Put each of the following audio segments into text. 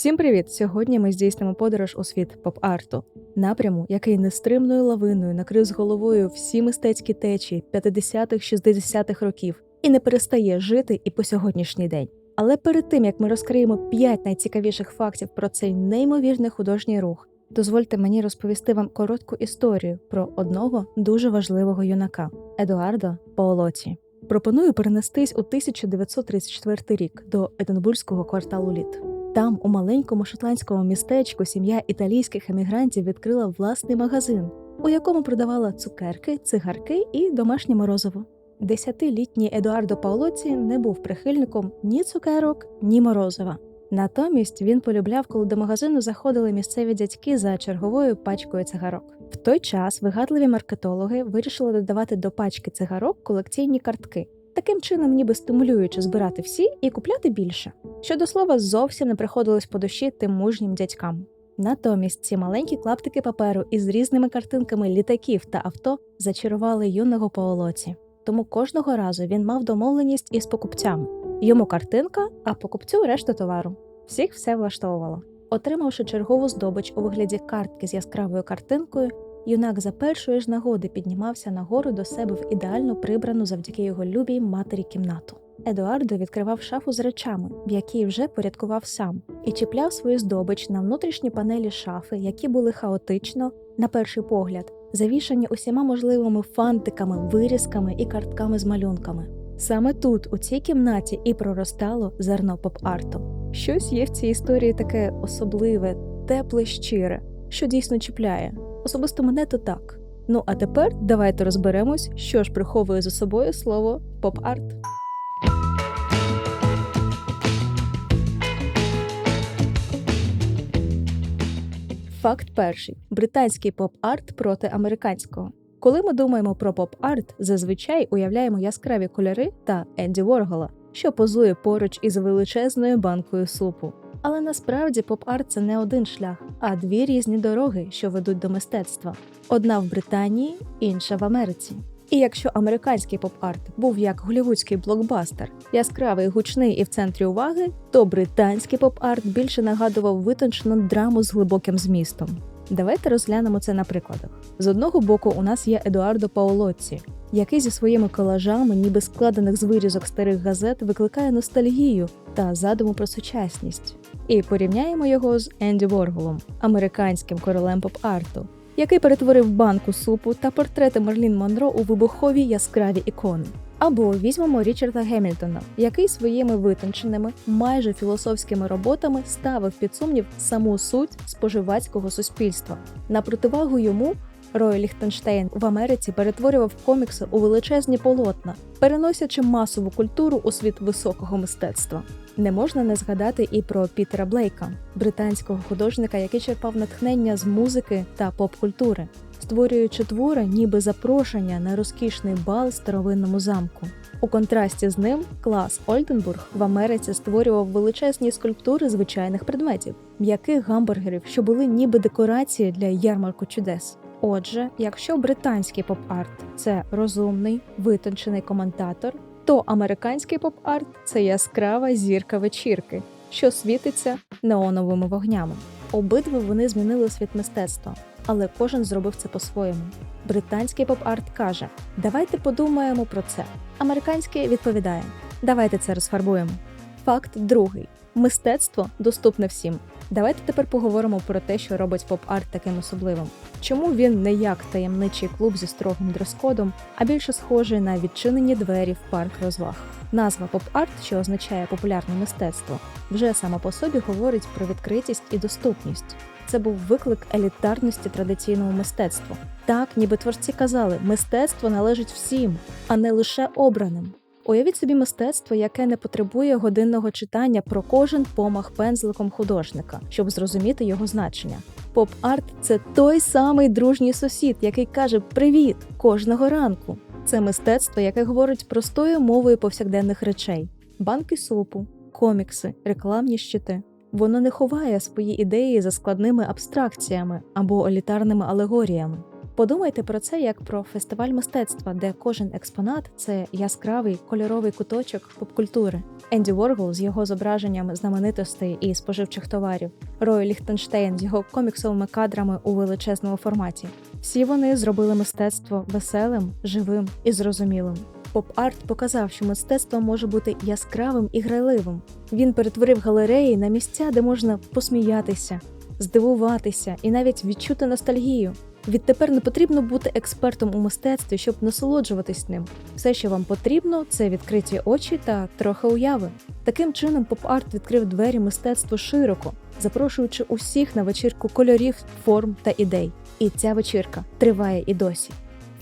Всім привіт! Сьогодні ми здійснимо подорож у світ поп-арту, напряму, який нестримною лавиною накрив з головою всі мистецькі течії 50-х, 60-х років і не перестає жити і по сьогоднішній день. Але перед тим як ми розкриємо 5 найцікавіших фактів про цей неймовірний художній рух, дозвольте мені розповісти вам коротку історію про одного дуже важливого юнака Едуардо Паолоті. Пропоную перенестись у 1934 рік до Единбурзького кварталу літ. Там, у маленькому шотландському містечку, сім'я італійських емігрантів відкрила власний магазин, у якому продавала цукерки, цигарки і домашнє морозиво. Десятилітній Едуардо Паолоці не був прихильником ні цукерок, ні морозива. Натомість він полюбляв, коли до магазину заходили місцеві дядьки за черговою пачкою цигарок. В той час вигадливі маркетологи вирішили додавати до пачки цигарок колекційні картки, таким чином, ніби стимулюючи збирати всі і купляти більше. Що до слова, зовсім не приходилось по душі тим мужнім дядькам. Натомість ці маленькі клаптики паперу із різними картинками літаків та авто зачарували юного Паолоці. Тому кожного разу він мав домовленість із покупцями. Йому картинка, а покупцю решта товару. Всіх все влаштовувало. Отримавши чергову здобич у вигляді картки з яскравою картинкою, юнак за першої ж нагоди піднімався нагору до себе в ідеально прибрану завдяки його любій матері кімнату. Едуардо відкривав шафу з речами, в якій вже порядкував сам, і чіпляв свою здобич на внутрішні панелі шафи, які були хаотично, на перший погляд, завішані усіма можливими фантиками, вирізками і картками з малюнками. Саме тут, у цій кімнаті, і проростало зерно поп-арту. Щось є в цій історії таке особливе, тепле, щире, що дійсно чіпляє. Особисто мене то так. Ну а тепер давайте розберемось, що ж приховує за собою слово поп-арт. Факт перший: британський поп-арт проти американського. Коли ми думаємо про поп-арт, зазвичай уявляємо яскраві кольори та Енді Воргола, що позує поруч із величезною банкою супу. Але насправді поп-арт це не один шлях, а дві різні дороги, що ведуть до мистецтва: одна в Британії, інша в Америці. І якщо американський поп-арт був як голівудський блокбастер, яскравий, гучний і в центрі уваги, то британський поп-арт більше нагадував витончену драму з глибоким змістом. Давайте розглянемо це на прикладах. З одного боку, у нас є Едуардо Паолоцці, який зі своїми колажами, ніби складених з вирізок старих газет, викликає ностальгію та задуму про сучасність. І порівняємо його з Енді Ворголом, американським королем поп-арту, який перетворив банку супу та портрети Марлін Монро у вибухові яскраві ікони. Або візьмемо Річарда Гемільтона, який своїми витонченими, майже філософськими роботами ставив під сумнів саму суть споживацького суспільства. На противагу йому Рой Ліхтенштейн в Америці перетворював комікси у величезні полотна, переносячи масову культуру у світ високого мистецтва. Не можна не згадати і про Пітера Блейка, британського художника, який черпав натхнення з музики та поп-культури, створюючи твори, ніби запрошення на розкішний бал старовинному замку. У контрасті з ним клас Ольденбург в Америці створював величезні скульптури звичайних предметів, м'яких гамбургерів, що були ніби декорації для ярмарку чудес. Отже, якщо британський поп-арт це розумний, витончений коментатор, то американський поп-арт це яскрава зірка вечірки, що світиться неоновими вогнями. Обидва вони змінили світ мистецтва, але кожен зробив це по-своєму. Британський поп-арт каже: Давайте подумаємо про це. Американський відповідає: Давайте це розфарбуємо. Факт другий: мистецтво доступне всім. Давайте тепер поговоримо про те, що робить поп-арт таким особливим. Чому він не як таємничий клуб зі строгим дрес-кодом, а більше схожий на відчинені двері в парк розваг. Назва поп-арт, що означає популярне мистецтво, вже сама по собі говорить про відкритість і доступність. Це був виклик елітарності традиційного мистецтва. Так, ніби творці казали, мистецтво належить всім, а не лише обраним. Уявіть собі мистецтво, яке не потребує годинного читання про кожен помах пензликом художника, щоб зрозуміти його значення. Поп-арт це той самий дружній сусід, який каже Привіт кожного ранку. Це мистецтво, яке говорить простою мовою повсякденних речей: банки супу, комікси, рекламні щити. Воно не ховає свої ідеї за складними абстракціями або елітарними алегоріями. Подумайте про це як про фестиваль мистецтва, де кожен експонат це яскравий кольоровий куточок попкультури. Енді Воргол з його зображенням знаменитостей і споживчих товарів, Рой Ліхтенштейн з його коміксовими кадрами у величезному форматі. Всі вони зробили мистецтво веселим, живим і зрозумілим. Поп-арт показав, що мистецтво може бути яскравим і грайливим. Він перетворив галереї на місця, де можна посміятися, здивуватися і навіть відчути ностальгію. Відтепер не потрібно бути експертом у мистецтві, щоб насолоджуватись ним. Все, що вам потрібно, це відкриті очі та трохи уяви. Таким чином, поп-арт відкрив двері мистецтву широко, запрошуючи усіх на вечірку кольорів, форм та ідей. І ця вечірка триває і досі.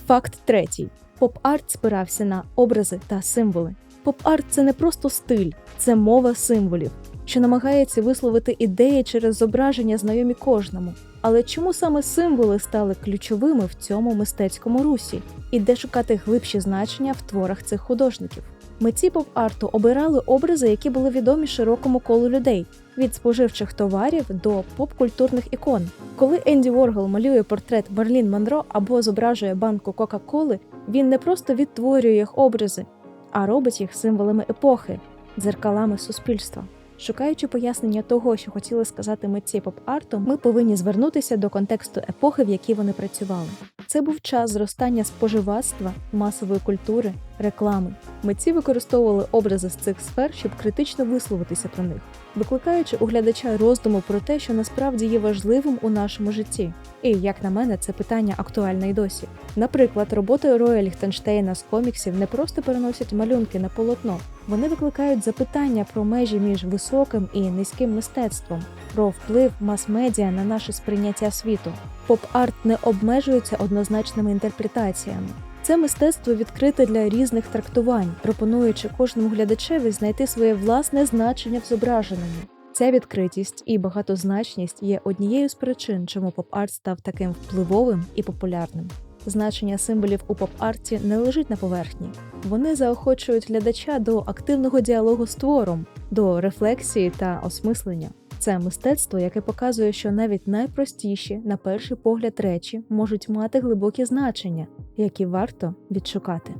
Факт третій: поп-арт спирався на образи та символи. Поп-арт це не просто стиль, це мова символів, що намагається висловити ідеї через зображення, знайомі кожному. Але чому саме символи стали ключовими в цьому мистецькому русі, і де шукати глибші значення в творах цих художників? Митці поп-арту обирали образи, які були відомі широкому колу людей, від споживчих товарів до поп-культурних ікон. Коли Енді Воргол малює портрет Марлін Монро або зображує банку Кока-Коли, він не просто відтворює їх образи, а робить їх символами епохи, дзеркалами суспільства. Шукаючи пояснення того, що хотіли сказати митці поп-арту, ми повинні звернутися до контексту епохи, в якій вони працювали. Це був час зростання споживацтва, масової культури, реклами. Митці використовували образи з цих сфер, щоб критично висловитися про них, викликаючи у глядача роздуму про те, що насправді є важливим у нашому житті. І, як на мене, це питання актуальне й досі. Наприклад, роботи Роя Ліхтенштейна з коміксів не просто переносять малюнки на полотно, вони викликають запитання про межі між високим і низьким мистецтвом, про вплив мас-медіа на наше сприйняття світу. Поп-арт не обмежується однозначними інтерпретаціями. Це мистецтво відкрите для різних трактувань, пропонуючи кожному глядачеві знайти своє власне значення в зображеному. Ця відкритість і багатозначність є однією з причин, чому поп-арт став таким впливовим і популярним. Значення символів у поп-арті не лежить на поверхні. Вони заохочують глядача до активного діалогу з твором, до рефлексії та осмислення. Це мистецтво, яке показує, що навіть найпростіші, на перший погляд, речі можуть мати глибокі значення, які варто відшукати.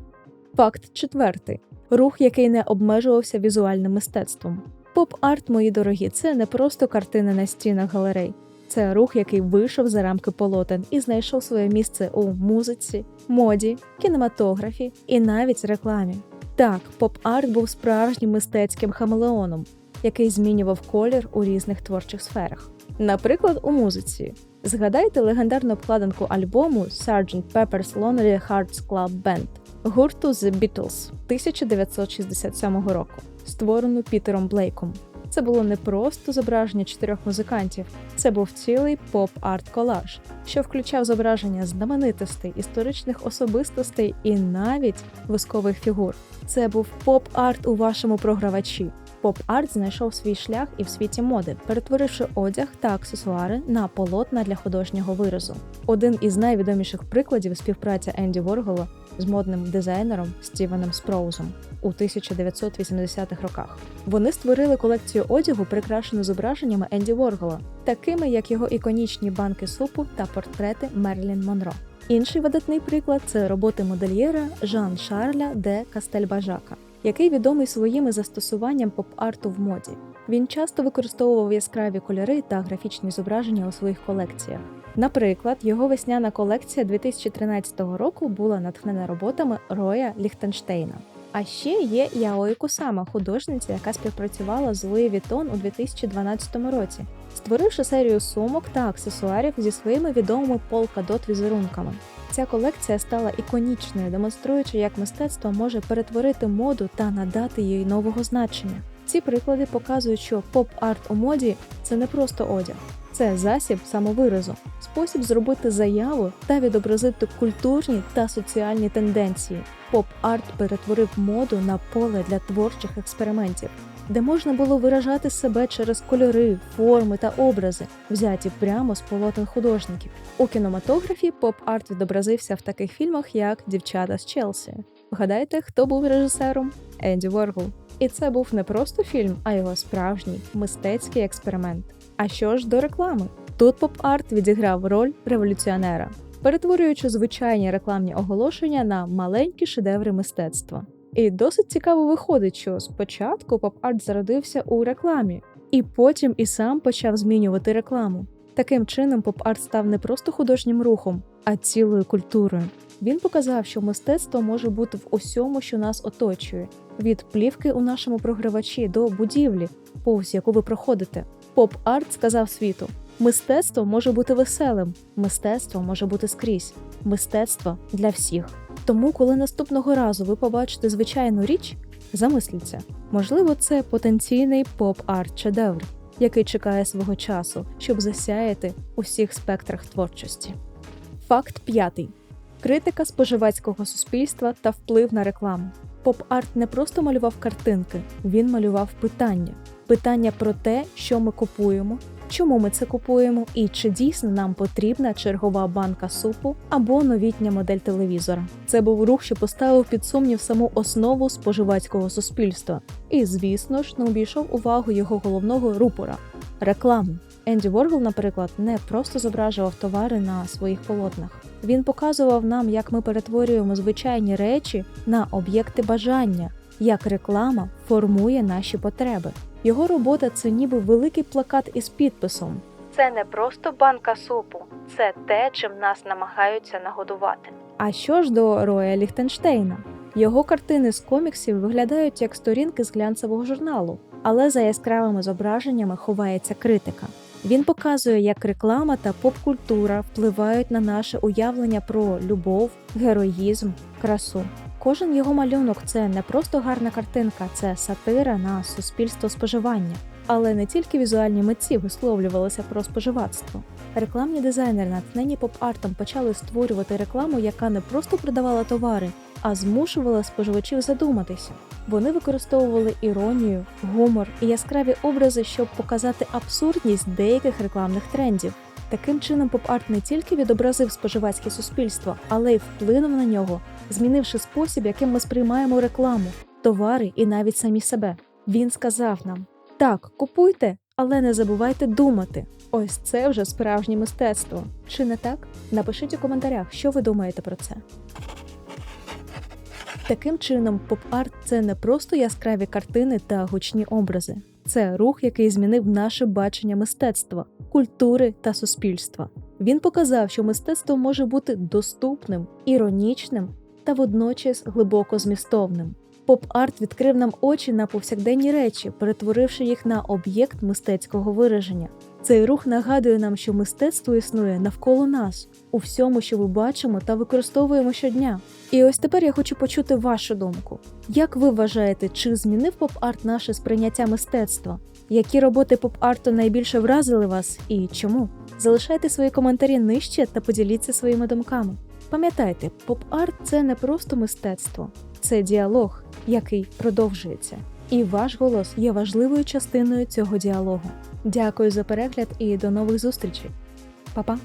Факт четвертий: рух, який не обмежувався візуальним мистецтвом. Поп-арт, мої дорогі, це не просто картини на стінах галерей. Це рух, який вийшов за рамки полотен і знайшов своє місце у музиці, моді, кінематографі і навіть рекламі. Так, поп-арт був справжнім мистецьким хамелеоном, який змінював колір у різних творчих сферах. Наприклад, у музиці. Згадайте легендарну обкладинку альбому Sgt. Pepper's Lonely Hearts Club Band гурту The Beatles 1967 року, створену Пітером Блейком. Це було не просто зображення чотирьох музикантів, це був цілий поп-арт-колаж, що включав зображення знаменитостей, історичних особистостей і навіть вискових фігур. Це був поп-арт у вашому програвачі. Поп-арт знайшов свій шлях і в світі моди, перетворивши одяг та аксесуари на полотна для художнього виразу. Один із найвідоміших прикладів співпраця Енді Воргола з модним дизайнером Стівеном Спроузом у 1980-х роках. Вони створили колекцію одягу, прикрашену зображеннями Енді Воргола, такими як його іконічні банки супу та портрети Мерлін Монро. Інший видатний приклад це роботи модельєра Жан Шарля де Кастельбажака, який відомий своїми застосуванням поп-арту в моді. Він часто використовував яскраві кольори та графічні зображення у своїх колекціях. Наприклад, його весняна колекція 2013 року була натхнена роботами Роя Ліхтенштейна. А ще є Яої Кусама, художниця, яка співпрацювала з Луї Вітон у 2012 році, створивши серію сумок та аксесуарів зі своїми відомими полкадот візерунками. Ця колекція стала іконічною, демонструючи, як мистецтво може перетворити моду та надати їй нового значення. Ці приклади показують, що поп-арт у моді це не просто одяг, це засіб самовиразу, спосіб зробити заяву та відобразити культурні та соціальні тенденції. Поп-арт перетворив моду на поле для творчих експериментів, де можна було виражати себе через кольори, форми та образи, взяті прямо з полотен художників. У кінематографі поп-арт відобразився в таких фільмах, як Дівчата з Челсі. Вгадайте, хто був режисером? Енді Воргул. І це був не просто фільм, а його справжній мистецький експеримент. А що ж до реклами? Тут поп-арт відіграв роль революціонера. перетворюючи звичайні рекламні оголошення на маленькі шедеври мистецтва. І досить цікаво виходить, що спочатку поп-арт зародився у рекламі, і потім і сам почав змінювати рекламу. Таким чином, поп-арт став не просто художнім рухом, а цілою культурою. Він показав, що мистецтво може бути в усьому, що нас оточує, від плівки у нашому програвачі до будівлі, повз яку ви проходите. Поп-арт сказав світу: мистецтво може бути веселим, мистецтво може бути скрізь, мистецтво для всіх. Тому, коли наступного разу ви побачите звичайну річ, замисліться, можливо, це потенційний поп-арт шедевр, який чекає свого часу, щоб засяяти у всіх спектрах творчості. Факт п'ятий: критика споживацького суспільства та вплив на рекламу. Поп-арт не просто малював картинки, він малював питання: питання про те, що ми купуємо, чому ми це купуємо, і чи дійсно нам потрібна чергова банка супу або новітня модель телевізора. Це був рух, що поставив під сумнів саму основу споживацького суспільства, і, звісно ж, не обійшов увагу його головного рупора рекламу. Енді Воргл, наприклад, не просто зображував товари на своїх полотнах. Він показував нам, як ми перетворюємо звичайні речі на об'єкти бажання, як реклама формує наші потреби. Його робота це ніби великий плакат із підписом. Це не просто банка супу, це те, чим нас намагаються нагодувати. А що ж до Роя Ліхтенштейна? Його картини з коміксів виглядають як сторінки з глянцевого журналу, але за яскравими зображеннями ховається критика. Він показує, як реклама та поп-культура впливають на наше уявлення про любов, героїзм, красу. Кожен його малюнок це не просто гарна картинка, це сатира на суспільство споживання. Але не тільки візуальні митці висловлювалися про споживацтво. Рекламні дизайнери, натхнені поп-артом, почали створювати рекламу, яка не просто продавала товари, а змушувала споживачів задуматися. Вони використовували іронію, гумор і яскраві образи, щоб показати абсурдність деяких рекламних трендів. Таким чином, поп-арт не тільки відобразив споживацьке суспільство, але й вплинув на нього, змінивши спосіб, яким ми сприймаємо рекламу, товари і навіть самі себе. Він сказав нам: так, купуйте, але не забувайте думати. Ось це вже справжнє мистецтво. Чи не так? Напишіть у коментарях, що ви думаєте про це. Таким чином, поп-арт це не просто яскраві картини та гучні образи. Це рух, який змінив наше бачення мистецтва, культури та суспільства. Він показав, що мистецтво може бути доступним, іронічним та водночас глибоко змістовним. Поп-арт відкрив нам очі на повсякденні речі, перетворивши їх на об'єкт мистецького вираження. Цей рух нагадує нам, що мистецтво існує навколо нас, у всьому, що ми бачимо та використовуємо щодня. І ось тепер я хочу почути вашу думку. Як ви вважаєте, чи змінив поп-арт наше сприйняття мистецтва? Які роботи поп-арту найбільше вразили вас і чому? Залишайте свої коментарі нижче та поділіться своїми думками. Пам'ятайте, поп-арт це не просто мистецтво, це діалог, який продовжується. І ваш голос є важливою частиною цього діалогу. Дякую за перегляд і до нових зустрічей. Па-па!